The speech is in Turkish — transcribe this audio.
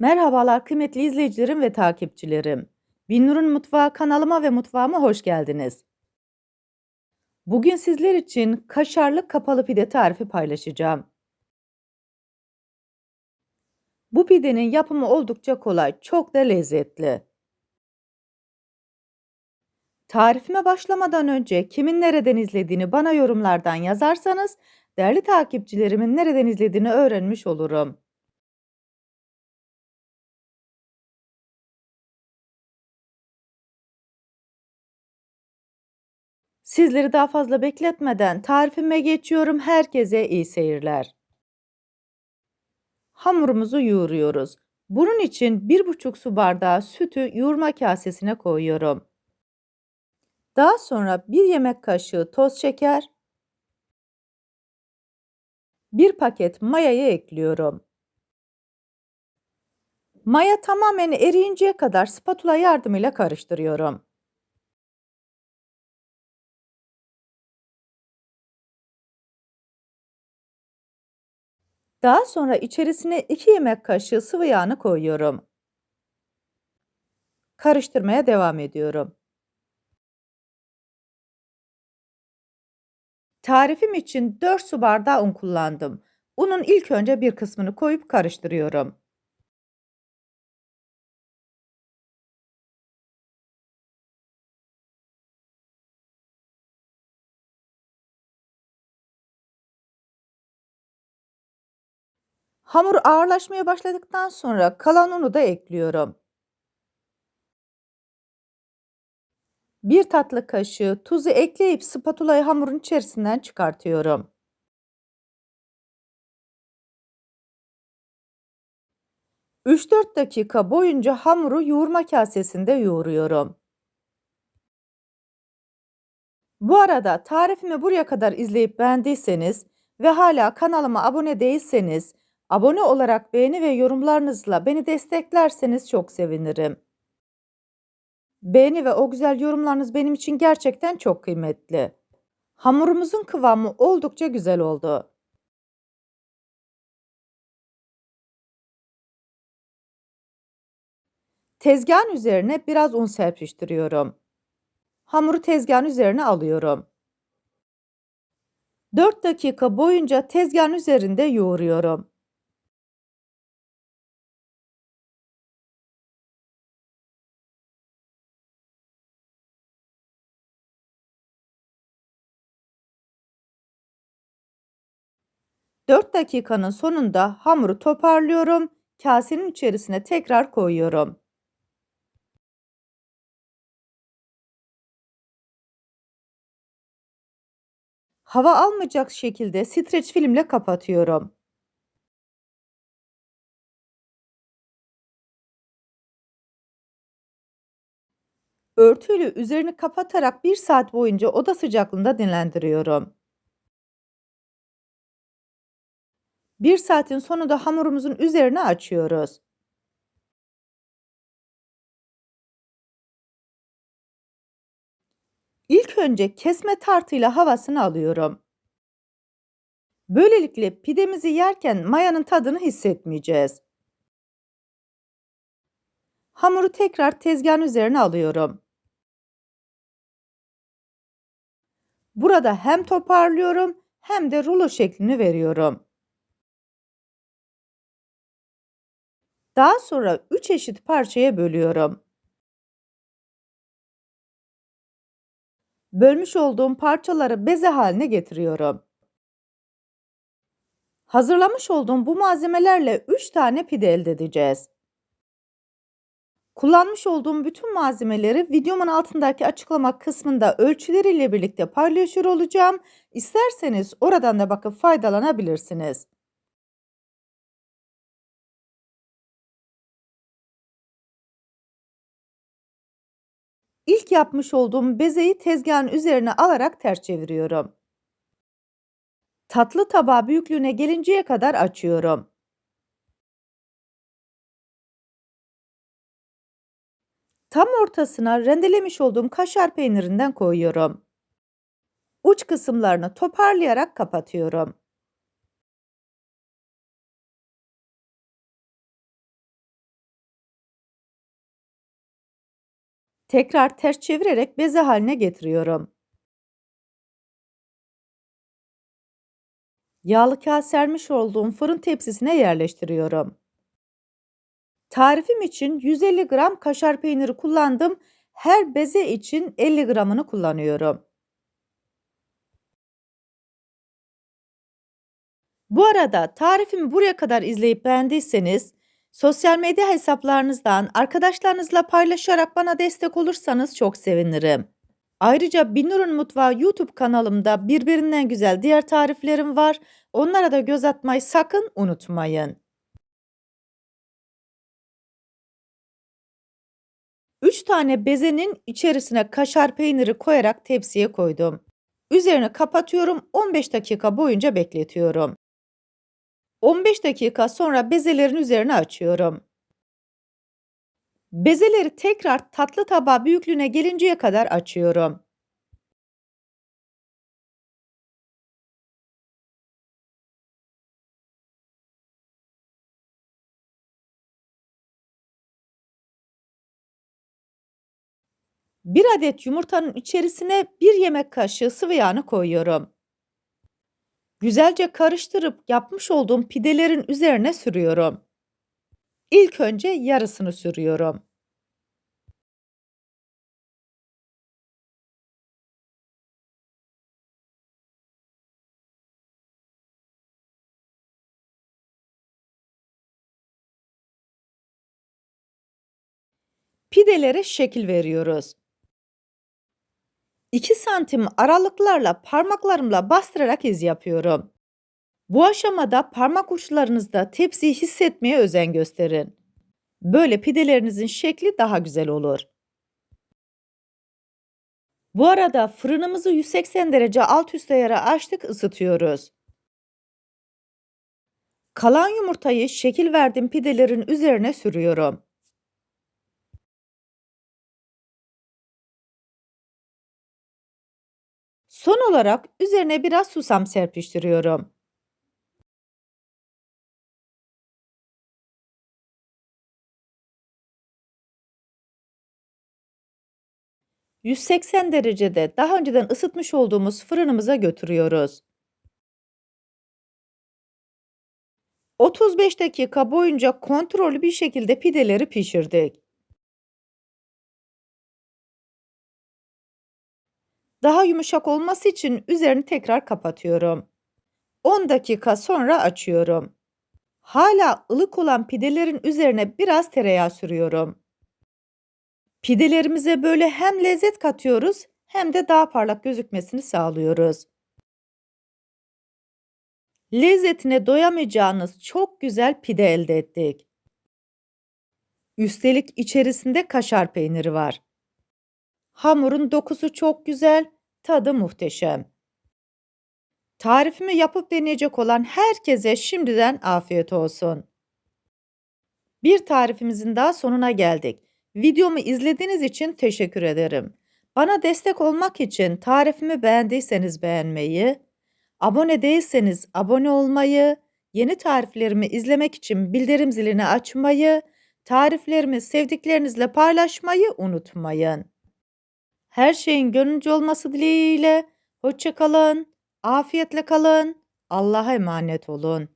Merhabalar kıymetli izleyicilerim ve takipçilerim. Binnur'un Mutfağı kanalıma ve mutfağıma hoş geldiniz. Bugün sizler için kaşarlı kapalı pide tarifi paylaşacağım. Bu pidenin yapımı oldukça kolay, çok da lezzetli. Tarifime başlamadan önce kimin nereden izlediğini bana yorumlardan yazarsanız değerli takipçilerimin nereden izlediğini öğrenmiş olurum. Sizleri daha fazla bekletmeden tarifime geçiyorum. Herkese iyi seyirler. Hamurumuzu yoğuruyoruz. Bunun için 1,5 su bardağı sütü yoğurma kasesine koyuyorum. Daha sonra 1 yemek kaşığı toz şeker, 1 paket mayayı ekliyorum. Maya tamamen eriyinceye kadar spatula yardımıyla karıştırıyorum. Daha sonra içerisine 2 yemek kaşığı sıvı yağını koyuyorum. Karıştırmaya devam ediyorum. Tarifim için 4 su bardağı un kullandım. Unun ilk önce bir kısmını koyup karıştırıyorum. Hamur ağırlaşmaya başladıktan sonra kalan unu da ekliyorum. 1 tatlı kaşığı tuzu ekleyip spatulayı hamurun içerisinden çıkartıyorum. Üç dört dakika boyunca hamuru yoğurma kasesinde yoğuruyorum. Bu arada tarifimi buraya kadar izleyip beğendiyseniz ve hala kanalıma abone değilseniz abone olarak beğeni ve yorumlarınızla beni desteklerseniz çok sevinirim. Beğeni ve o güzel yorumlarınız benim için gerçekten çok kıymetli. Hamurumuzun kıvamı oldukça güzel oldu. Tezgahın üzerine biraz un serpiştiriyorum. Hamuru tezgahın üzerine alıyorum. 4 dakika boyunca tezgahın üzerinde yoğuruyorum. Dört dakikanın sonunda hamuru toparlıyorum. Kasenin içerisine tekrar koyuyorum. Hava almayacak şekilde streç filmle kapatıyorum. Örtüyle üzerini kapatarak 1 saat boyunca oda sıcaklığında dinlendiriyorum. 1 saatin sonunda hamurumuzun üzerini açıyoruz. İlk önce kesme tartıyla havasını alıyorum. Böylelikle pidemizi yerken mayanın tadını hissetmeyeceğiz. Hamuru tekrar tezgahın üzerine alıyorum. Burada hem toparlıyorum hem de rulo şeklini veriyorum. Daha sonra 3 eşit parçaya bölüyorum. Bölmüş olduğum parçaları beze haline getiriyorum. Hazırlamış olduğum bu malzemelerle 3 tane pide elde edeceğiz. Kullanmış olduğum bütün malzemeleri videomun altındaki açıklama kısmında ölçüleriyle birlikte paylaşıyor olacağım. İsterseniz oradan da bakıp faydalanabilirsiniz. İlk yapmış olduğum bezeyi tezgahın üzerine alarak ters çeviriyorum. Tatlı tabağı büyüklüğüne gelinceye kadar açıyorum. Tam ortasına rendelemiş olduğum kaşar peynirinden koyuyorum. Uç kısımlarını toparlayarak kapatıyorum. Tekrar ters çevirerek beze haline getiriyorum. Yağlı kağıt sermiş olduğum fırın tepsisine yerleştiriyorum. Tarifim için 150 gram kaşar peyniri kullandım. Her beze için 50 gramını kullanıyorum. Bu arada tarifimi buraya kadar izleyip beğendiyseniz sosyal medya hesaplarınızdan arkadaşlarınızla paylaşarak bana destek olursanız çok sevinirim. Ayrıca Binur'un Mutfağı YouTube kanalımda birbirinden güzel diğer tariflerim var. Onlara da göz atmayı sakın unutmayın. 3 tane bezenin içerisine kaşar peyniri koyarak tepsiye koydum. Üzerini kapatıyorum 15 dakika boyunca bekletiyorum. 15 dakika sonra bezelerin üzerine açıyorum. Bezeleri tekrar tatlı tabağı büyüklüğüne gelinceye kadar açıyorum. Bir adet yumurtanın içerisine bir yemek kaşığı sıvı yağını koyuyorum. Güzelce karıştırıp yapmış olduğum pidelerin üzerine sürüyorum. İlk önce yarısını sürüyorum. Pidelere şekil veriyoruz. 2 santim aralıklarla parmaklarımla bastırarak iz yapıyorum. Bu aşamada parmak uçlarınızda tepsiyi hissetmeye özen gösterin. Böyle pidelerinizin şekli daha güzel olur. Bu arada fırınımızı 180 derece alt üst ayara açtık ısıtıyoruz. Kalan yumurtayı şekil verdiğim pidelerin üzerine sürüyorum. Son olarak üzerine biraz susam serpiştiriyorum. ...180 derecede daha önceden ısıtmış olduğumuz fırınımıza götürüyoruz. 35 dakika boyunca kontrollü bir şekilde pideleri pişirdik. Daha yumuşak olması için üzerini tekrar kapatıyorum. 10 dakika sonra açıyorum. Hala ılık olan pidelerin üzerine biraz tereyağı sürüyorum. Pidelerimize böyle hem lezzet katıyoruz hem de daha parlak gözükmesini sağlıyoruz. Lezzetine doyamayacağınız çok güzel pide elde ettik. Üstelik içerisinde kaşar peyniri var. Hamurun dokusu çok güzel, tadı muhteşem. Tarifimi yapıp deneyecek olan herkese şimdiden afiyet olsun. Bir tarifimizin daha sonuna geldik. Videomu izlediğiniz için teşekkür ederim. Bana destek olmak için tarifimi beğendiyseniz beğenmeyi, abone değilseniz abone olmayı, yeni tariflerimi izlemek için bildirim zilini açmayı, tariflerimi sevdiklerinizle paylaşmayı unutmayın. Her şeyin gönlünce olması dileğiyle hoşça kalın, afiyetle kalın, Allah'a emanet olun.